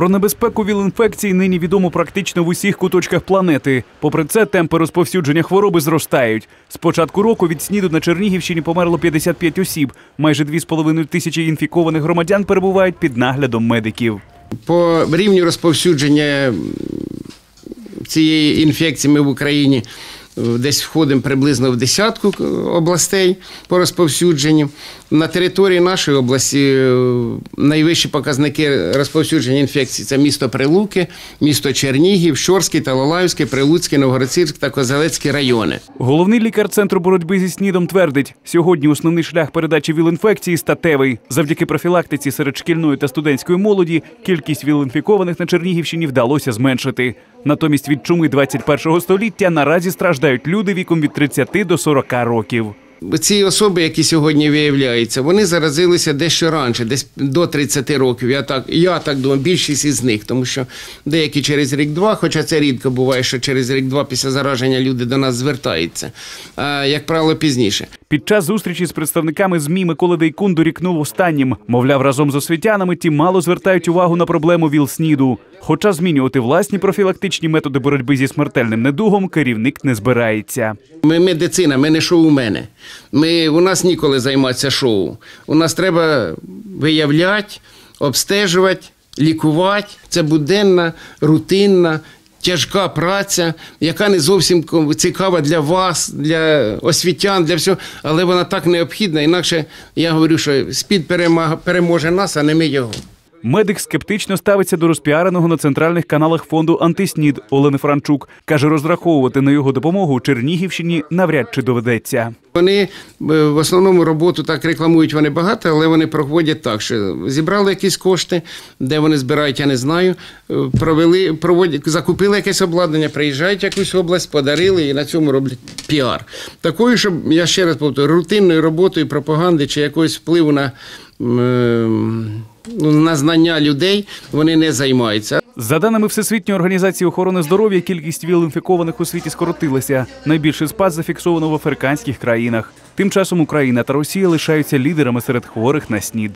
Про небезпеку ВІЛ-інфекції нині відомо практично в усіх куточках планети. Попри це, темпи розповсюдження хвороби зростають. З початку року від СНІДу на Чернігівщині померло 55 осіб. Майже 2,5 тисячі інфікованих громадян перебувають під наглядом медиків. По рівню розповсюдження цієї інфекції ми в Україні десь входимо приблизно в десятку областей по розповсюдженню. На території нашої області е, найвищі показники розповсюдження інфекції це місто Прилуки, місто Чернігів, Щорський, Талалаївський, Прилуцький, Новгородцівський та Козелецький райони. Головний лікар центру боротьби зі СНІДом твердить, сьогодні основний шлях передачі ВІЛ-інфекції статевий. Завдяки профілактиці серед шкільної та студентської молоді кількість ВІЛ-інфікованих на Чернігівщині вдалося зменшити. Натомість від чуми 21 століття наразі страждають люди віком від 30 до 40 років. Ці особи, які сьогодні виявляються, вони заразилися дещо раніше, десь до 30 років. Я так, я так думаю, більшість із них, тому що деякі через рік-два, хоча це рідко буває, що через рік-два після зараження люди до нас звертаються, як правило, пізніше. Під час зустрічі з представниками ЗМІ Микола Дейкун дорікнув останнім. Мовляв, разом з освітянами ті мало звертають увагу на проблему ВІЛ-СНІДу. Хоча змінювати власні профілактичні методи боротьби зі смертельним недугом керівник не збирається. Ми медицина, ми не шоумене. Ми, у нас ніколи займатися шоу. У нас треба виявляти, обстежувати, лікувати. Це буденна, рутинна. Тяжка праця, яка не зовсім цікава для вас, для освітян, для всього, але вона так необхідна. Інакше я говорю, що спід переможе нас, а не ми його. Медик скептично ставиться до розпіареного на центральних каналах фонду Антиснід Олени Франчук. Каже, розраховувати на його допомогу Чернігівщині навряд чи доведеться. Вони е, в основному роботу так рекламують вони багато, але вони проводять так, що зібрали якісь кошти, де вони збирають, я не знаю. е, Провели, проводять, закупили якесь обладнання, приїжджають в якусь область, подарили і на цьому роблять піар. Такою, щоб я ще раз повторю, рутинною роботою пропаганди чи якогось впливу на, ну, на знання людей вони не займаються. За даними Всесвітньої організації охорони здоров'я, кількість ВІЛ-інфікованих у світі скоротилася. Найбільший спад зафіксовано в африканських країнах. Тим часом Україна та Росія лишаються лідерами серед хворих на СНІД.